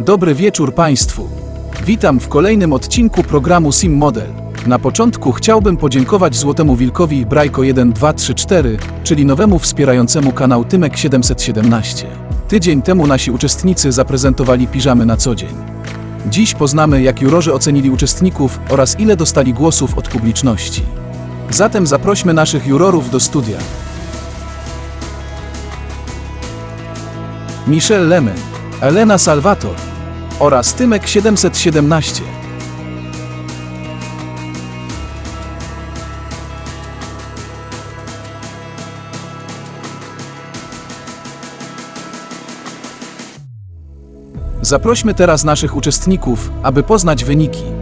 Dobry wieczór Państwu. Witam w kolejnym odcinku programu Sim Model. Na początku chciałbym podziękować Złotemu Wilkowi Brajko 1234, czyli nowemu wspierającemu kanał Tymek 717. Tydzień temu nasi uczestnicy zaprezentowali piżamy na co dzień. Dziś poznamy, jak jurorzy ocenili uczestników oraz ile dostali głosów od publiczności. Zatem zaprośmy naszych jurorów do studia. Michel Lemen, Elena Salvator oraz Tymek 717. Zaprośmy teraz naszych uczestników, aby poznać wyniki.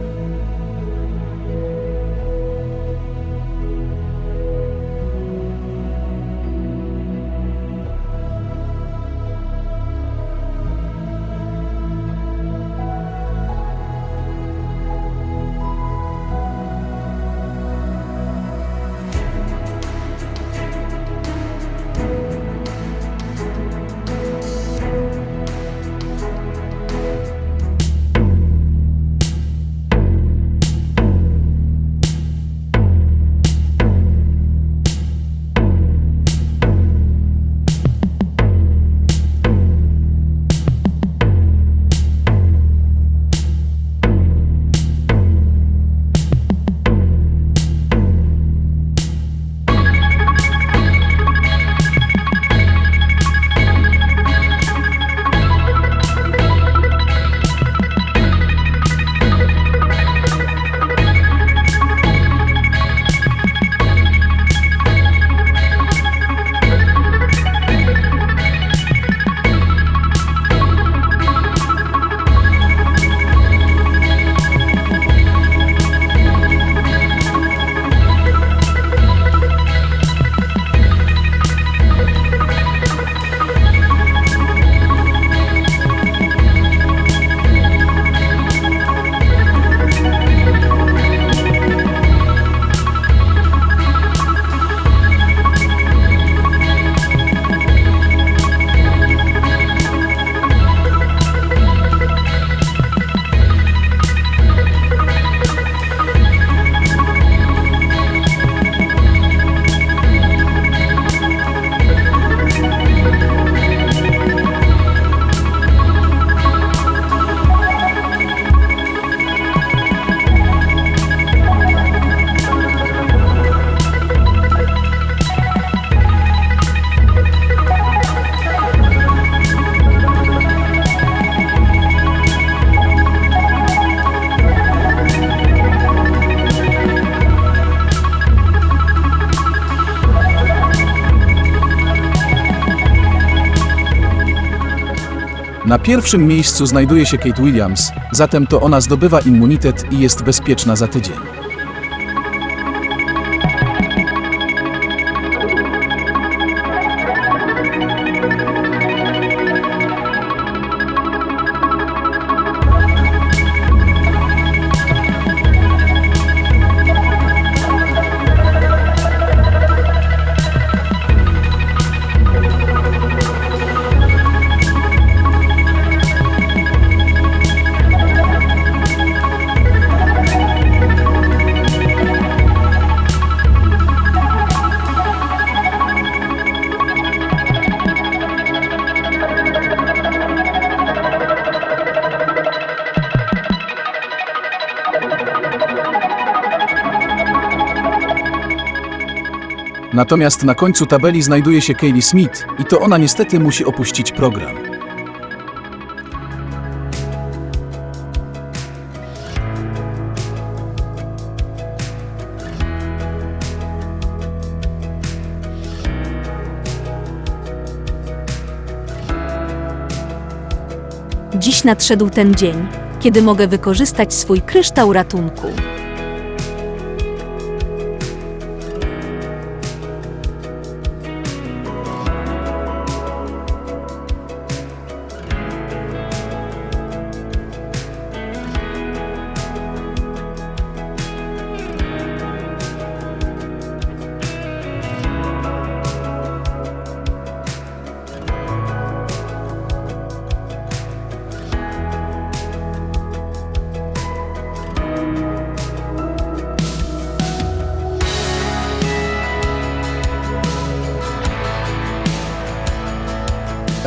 Na pierwszym miejscu znajduje się Kate Williams, zatem to ona zdobywa immunitet i jest bezpieczna za tydzień. Natomiast na końcu tabeli znajduje się Kaylee Smith i to ona niestety musi opuścić program. Dziś nadszedł ten dzień, kiedy mogę wykorzystać swój kryształ ratunku.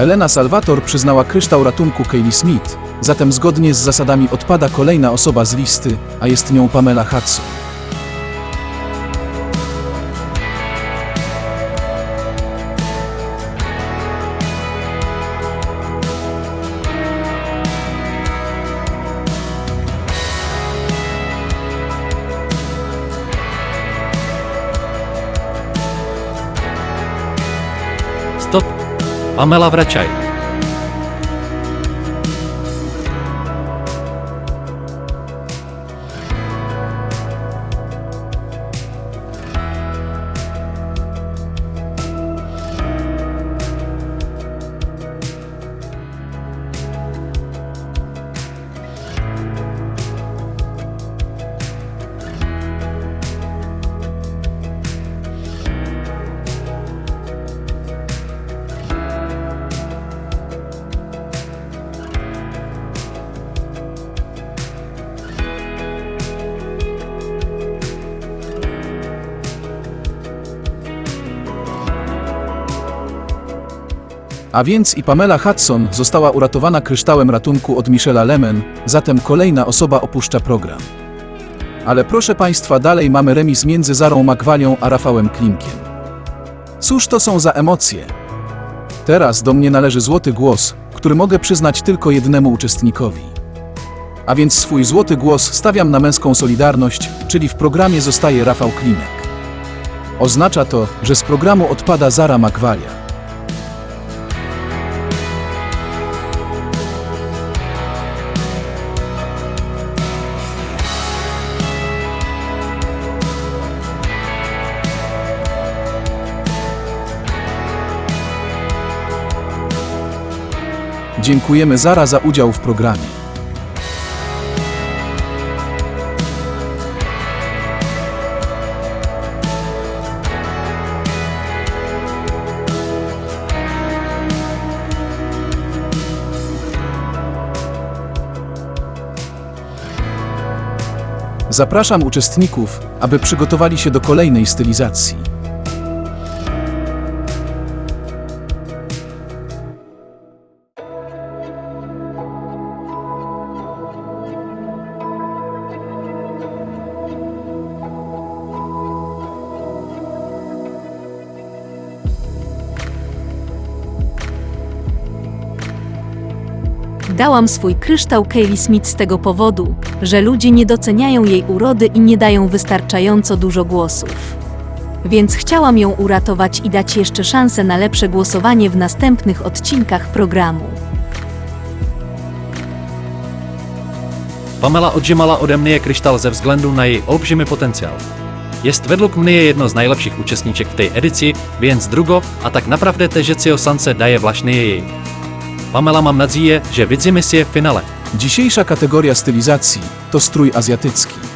Elena Salvator przyznała kryształ ratunku Kaylee Smith, zatem zgodnie z zasadami odpada kolejna osoba z listy, a jest nią Pamela Hudson. Pamela, vraťaj. A więc i Pamela Hudson została uratowana kryształem ratunku od Michela Lemen, zatem kolejna osoba opuszcza program. Ale proszę Państwa, dalej mamy remis między Zarą Magwalią a Rafałem Klimkiem. Cóż to są za emocje? Teraz do mnie należy złoty głos, który mogę przyznać tylko jednemu uczestnikowi. A więc swój złoty głos stawiam na męską solidarność, czyli w programie zostaje Rafał Klimek. Oznacza to, że z programu odpada Zara Magwalia. Dziękujemy Zara za udział w programie. Zapraszam uczestników, aby przygotowali się do kolejnej stylizacji. Dałam swój kryształ Kaylee Smith z tego powodu, że ludzie nie doceniają jej urody i nie dają wystarczająco dużo głosów. Więc chciałam ją uratować i dać jeszcze szansę na lepsze głosowanie w następnych odcinkach programu. Pamela odžimala ode mě kryštál ze vzhledu na její olbrzymý potenciál. Jest według mnie jedno z najlepszych uczestniczek w tej edycji, więc drugo, a tak naprawdę težecího sance daje właśnie jej. Pamela mam nadzieję, że widzimy się w finale. Dzisiejsza kategoria stylizacji to strój azjatycki.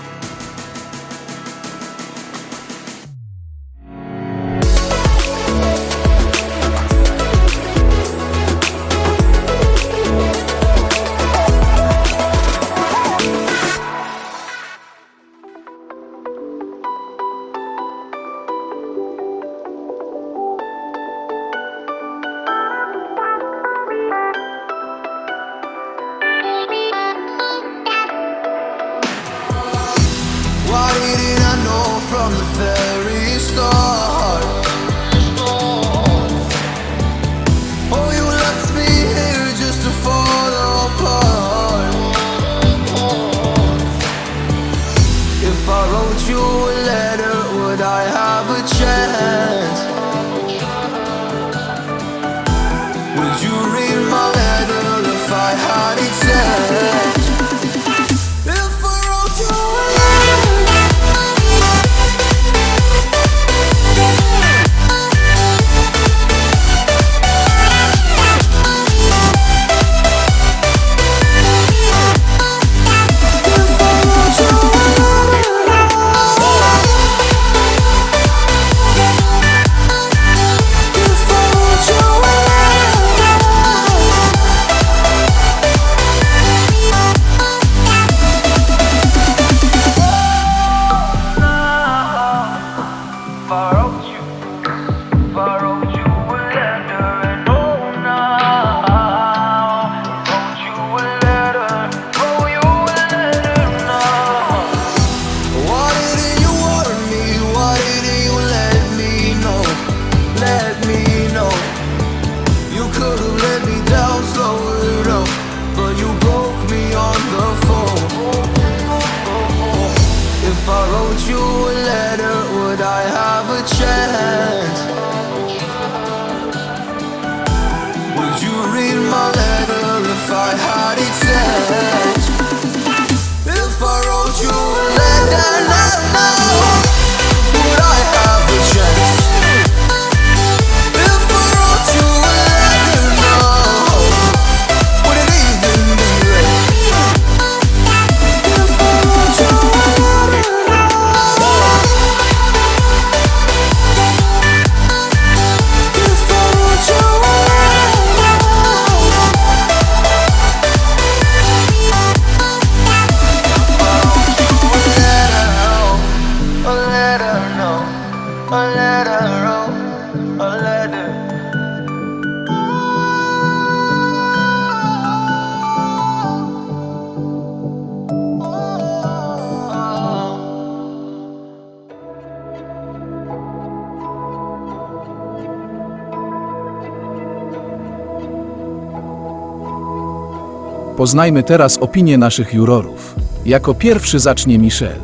Poznajmy teraz opinię naszych jurorów. Jako pierwszy zacznie Michel.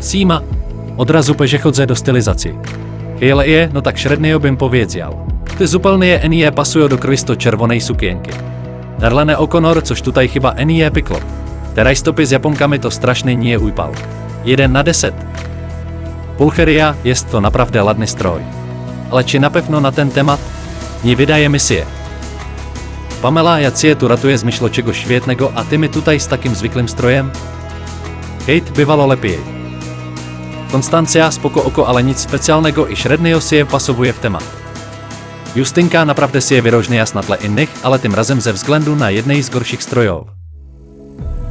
Sima, od razu přechodzę do stylizaci. Chvíle je, no tak šredného bym pověděl. Ty zupelné Enie pasují do krvisto červonej sukienky. Darlene O'Connor, což tutaj chyba Enie pyklo. Teraj stopy s Japonkami to strašný nie ujpal. Jeden na deset. Pulcheria jest to naprawdę ladny stroj. Ale či napevno na ten temat? Nie wydaje mi się. Pamela Jacie tu ratuje z myšlo čego świetnego, a ty mi tutaj z takim zvyklým strojem? Kate bywalo lepiej. Konstancja spoko oko, ale nic specjalnego i średnio si je pasowuje w temat. Justynka naprawdę si je vyrožně jasna tle innych, ale tym razem ze względu na jednej z gorszych strojów.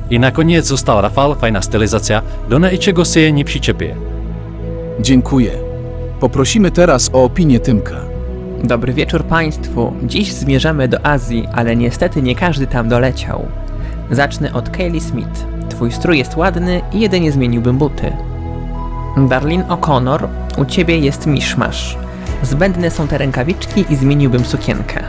I nakoniec został Rafal, fajna stylizacja, do niczego si je nie przyczepie. Dziękuję. Poprosimy teraz o opinię Tymka. Dobry wieczór Państwu. Dziś zmierzamy do Azji, ale niestety nie każdy tam doleciał. Zacznę od Kaylee Smith. Twój strój jest ładny i jedynie zmieniłbym buty. Darlene O'Connor, u ciebie jest miszmasz. Zbędne są te rękawiczki i zmieniłbym sukienkę.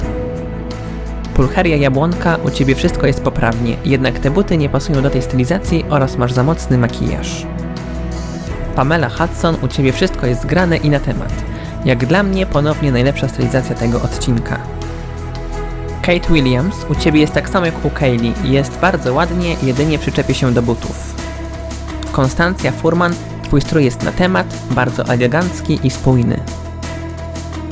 Pulcheria Jabłonka, u ciebie wszystko jest poprawnie, jednak te buty nie pasują do tej stylizacji oraz masz za mocny makijaż. Pamela Hudson, u ciebie wszystko jest grane i na temat. Jak dla mnie ponownie najlepsza stylizacja tego odcinka. Kate Williams, u ciebie jest tak samo jak u Kaylee, jest bardzo ładnie, jedynie przyczepie się do butów. Konstancja Furman, twój strój jest na temat, bardzo elegancki i spójny.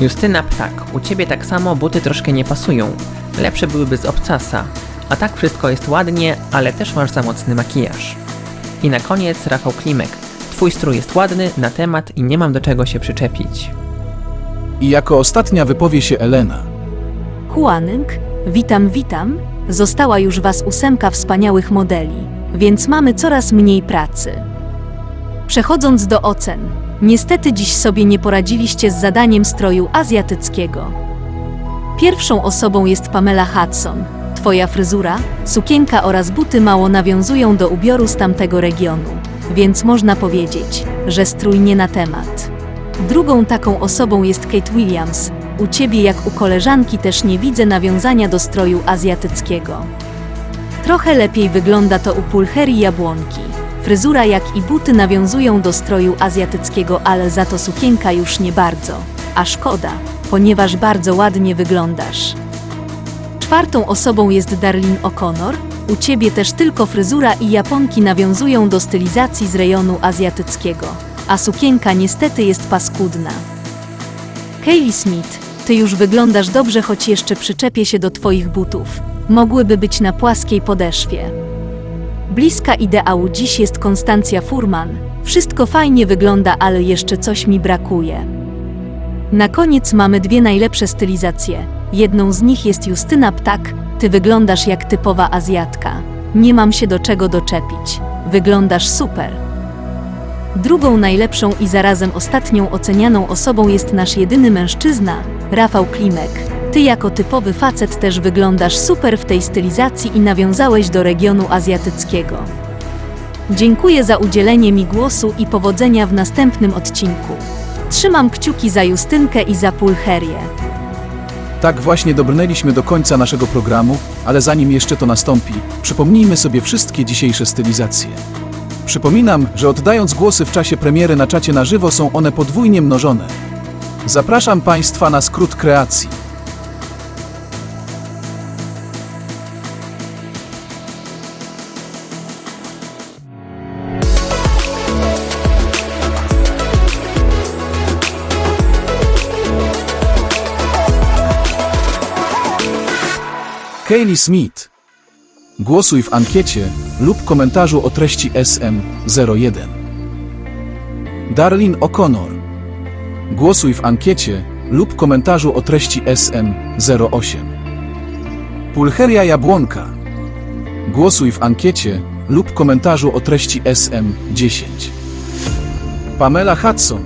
Justyna Ptak, u ciebie tak samo buty troszkę nie pasują. Lepsze byłyby z obcasa. A tak wszystko jest ładnie, ale też masz za mocny makijaż. I na koniec Rafał Klimek. Twój strój jest ładny, na temat i nie mam do czego się przyczepić. I jako ostatnia wypowie się Elena. Huanyng, witam, witam. Została już Was ósemka wspaniałych modeli, więc mamy coraz mniej pracy. Przechodząc do ocen, niestety dziś sobie nie poradziliście z zadaniem stroju azjatyckiego. Pierwszą osobą jest Pamela Hudson. Twoja fryzura, sukienka oraz buty mało nawiązują do ubioru z tamtego regionu, więc można powiedzieć, że strój nie na temat. Drugą taką osobą jest Kate Williams. U ciebie, jak u koleżanki, też nie widzę nawiązania do stroju azjatyckiego. Trochę lepiej wygląda to u pulcherii jabłonki. Fryzura, jak i buty nawiązują do stroju azjatyckiego, ale za to sukienka już nie bardzo. A szkoda, ponieważ bardzo ładnie wyglądasz. Czwartą osobą jest Darlene O'Connor. U ciebie też tylko fryzura i japonki nawiązują do stylizacji z rejonu azjatyckiego, a sukienka niestety jest paskudna. Kaylee Smith, ty już wyglądasz dobrze, choć jeszcze przyczepię się do twoich butów. Mogłyby być na płaskiej podeszwie. Bliska ideału dziś jest Konstancja Furman. Wszystko fajnie wygląda, ale jeszcze coś mi brakuje. Na koniec mamy dwie najlepsze stylizacje. Jedną z nich jest Justyna Ptak. Ty wyglądasz jak typowa Azjatka. Nie mam się do czego doczepić. Wyglądasz super. Drugą najlepszą i zarazem ostatnią ocenianą osobą jest nasz jedyny mężczyzna, Rafał Klimek. Ty jako typowy facet też wyglądasz super w tej stylizacji i nawiązałeś do regionu azjatyckiego. Dziękuję za udzielenie mi głosu i powodzenia w następnym odcinku. Trzymam kciuki za Justynkę i za Pulcherię. Tak właśnie dobrnęliśmy do końca naszego programu, ale zanim jeszcze to nastąpi, przypomnijmy sobie wszystkie dzisiejsze stylizacje. Przypominam, że oddając głosy w czasie premiery na czacie na żywo są one podwójnie mnożone. Zapraszam Państwa na skrót kreacji. Kaylee Smith. Głosuj w ankiecie lub komentarzu o treści SM01. Darlin O'Connor. Głosuj w ankiecie lub komentarzu o treści SM08. Pulcheria Jabłonka. Głosuj w ankiecie lub komentarzu o treści SM10. Pamela Hudson.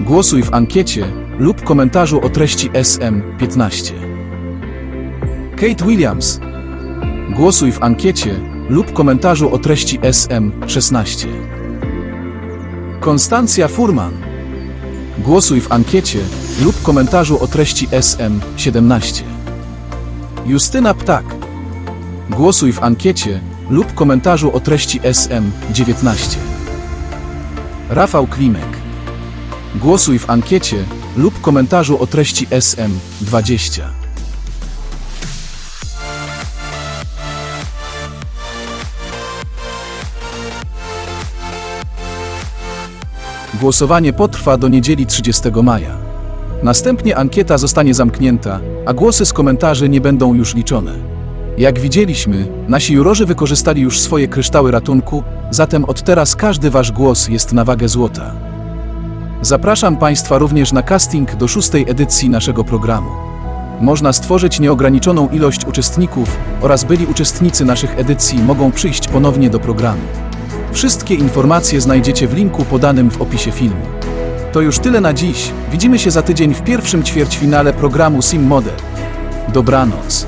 Głosuj w ankiecie lub komentarzu o treści SM15. Kate Williams. Głosuj w ankiecie lub komentarzu o treści SM16. Konstancja Furman. Głosuj w ankiecie lub komentarzu o treści SM17. Justyna Ptak. Głosuj w ankiecie lub komentarzu o treści SM19. Rafał Klimek. Głosuj w ankiecie lub komentarzu o treści SM20. Głosowanie potrwa do niedzieli 30 maja. Następnie ankieta zostanie zamknięta, a głosy z komentarzy nie będą już liczone. Jak widzieliśmy, nasi jurorzy wykorzystali już swoje kryształy ratunku, zatem od teraz każdy wasz głos jest na wagę złota. Zapraszam Państwa również na casting do szóstej edycji naszego programu. Można stworzyć nieograniczoną ilość uczestników oraz byli uczestnicy naszych edycji mogą przyjść ponownie do programu. Wszystkie informacje znajdziecie w linku podanym w opisie filmu. To już tyle na dziś. Widzimy się za tydzień w pierwszym ćwierćfinale programu Sim Model. Dobranoc.